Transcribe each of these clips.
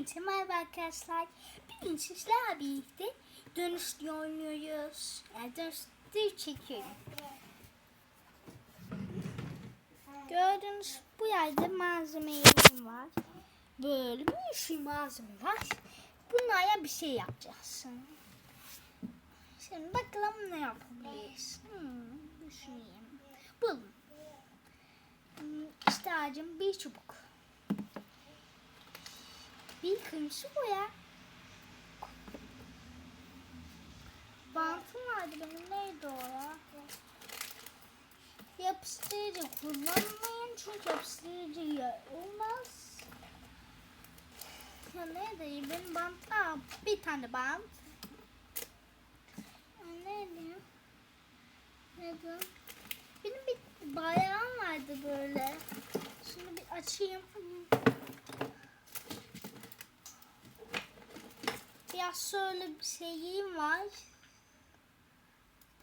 Hepinize merhaba arkadaşlar. Bugün sizlerle birlikte dönüşlü oynuyoruz. Yani dönüşlü çekiyorum. Gördüğünüz bu yerde malzemelerim var. Böyle bir sürü malzeme var. Bunlarla bir şey yapacağız. Şimdi bakalım ne yapabiliriz. Hmm, düşüneyim. Bulun. Hmm, İşte ağacım bir çubuk. Bir kırmızı boya. Bantım vardı benim neydi o ya? Yapıştırıcı kullanmayın çünkü yapıştırıcı ya olmaz. Ya neydi benim bant? Aa, bir tane bant. Neydi? Neydi? Benim bir bayağım vardı böyle. Şimdi bir açayım. Biraz şöyle bir şeyim var.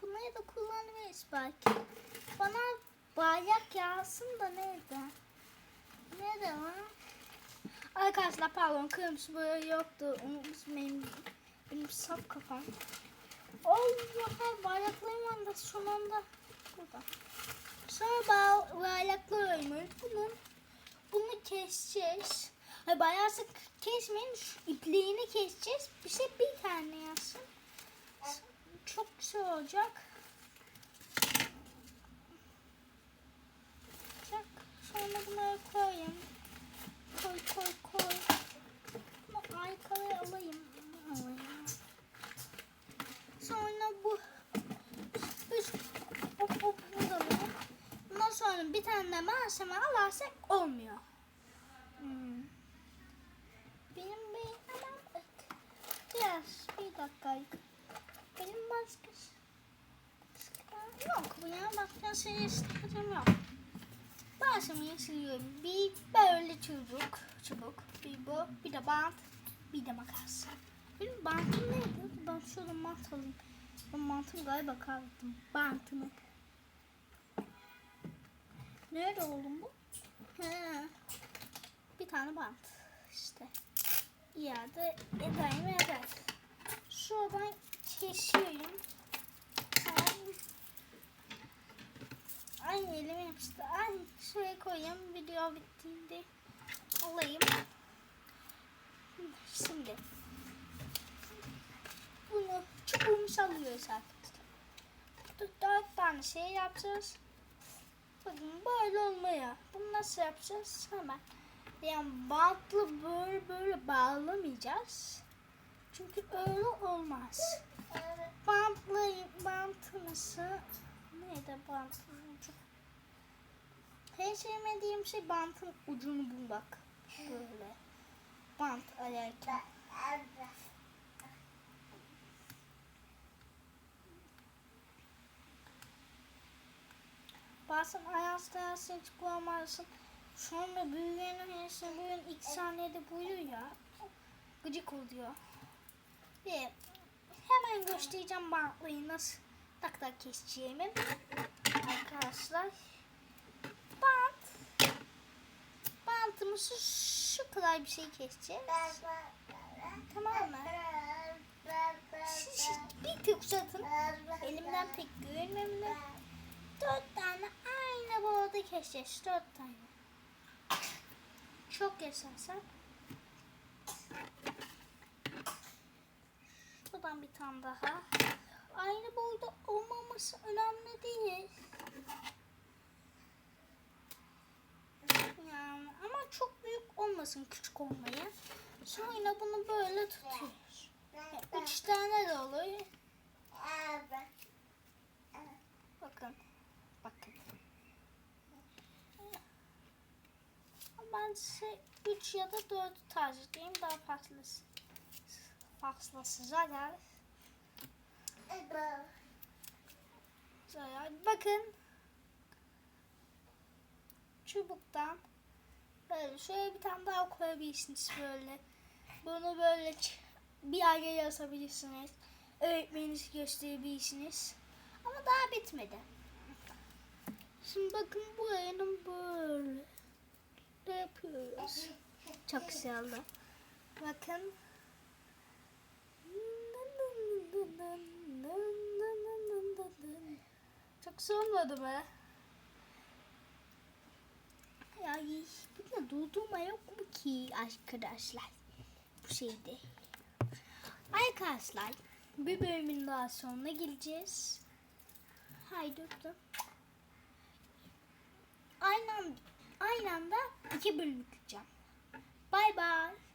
Bunları da kullanmayız belki. Bana bayrak yağsın da nerede? Nerede var? Arkadaşlar pardon kırmızı boya yoktu. Unutmayın benim sap kafam. Allah bayraklarım var da son anda burada. Sonra ba- bayraklar oynuyoruz. Bunun bunu keseceğiz. Hayır bayağı sık kesmeyin. Şu ipliğini keseceğiz. Bir şey bir tane yazsın. Çok güzel olacak. Çak. Sonra bunları koyayım. Koy koy koy. Bunu arkaya alayım. Sonra bu üst hop hop burada mı? Bundan sonra bir tane de malzeme alarsak olmuyor. Hmm. Benim bir hemen biraz bir dakika. Benim başka yok bu ya başka şey istedim yok. Malzemeyi siliyorum. Bir böyle çubuk, çubuk, bir bu, bir de bant, bir de makas. Benim bantım neydi? Ben şurada mant alayım. Ben mantımı galiba kaybettim. Bantımı. Nerede oğlum bu? He. Bir tane bant. İşte. İade edeyim eder. Şuradan kesiyorum. Ay. Ay elime yapıştı. Ay şuraya koyayım. Video bittiğinde alayım. Şimdi. Bunu çubuğumuzu alıyoruz arkadaşlar. Dört tane şey yapacağız. Bakın böyle olmuyor. Bunu nasıl yapacağız? Hemen. Yani bantlı böyle böyle bağlamayacağız. Çünkü öyle olmaz. Bantlı bantımızı neydi bantın ucu? En sevmediğim şey bantın ucunu bulmak. Böyle. Bant ararken. Bazen ayazda hiç bulamazsın. Sonra büyüyenin hepsini bugün ilk saniyede buyuyor ya. Gıcık oluyor. Ve hemen göstereceğim bantlayı nasıl tak tak keseceğimi. Arkadaşlar. Bant. Bantımızı şu kadar bir şey keseceğiz. Tamam mı? Siz, bir tık uzatın. Elimden tek görmemle. Dört tane aynı boğada keseceğiz. Dört tane. Çok yaşarsak. Şuradan bir tane daha. Aynı boyda olmaması önemli değil. Yani ama çok büyük olmasın küçük olmayı. Sonra bunu böyle tutuyoruz. Yani üç tane de olur. Bakın. Bakın. Ben size 3 ya da 4 tercih edeyim. Daha farklısı. Farklısı zarar. Zarar. Bakın. Çubuktan böyle şöyle bir tane daha koyabilirsiniz böyle. Bunu böyle bir araya asabilirsiniz. Öğretmeninizi gösterebilirsiniz. Ama daha bitmedi. Şimdi bakın bu ayının böyle yapıyoruz. Çok güzel. Bakın. Çok sormadı mı? Ya bir de durdurma yok mu ki arkadaşlar? Bu şeyde. Arkadaşlar bir bölümün daha sonuna geleceğiz. Haydi öptüm. Aynı aynı anda iki bölüm yükleyeceğim. Bay bay.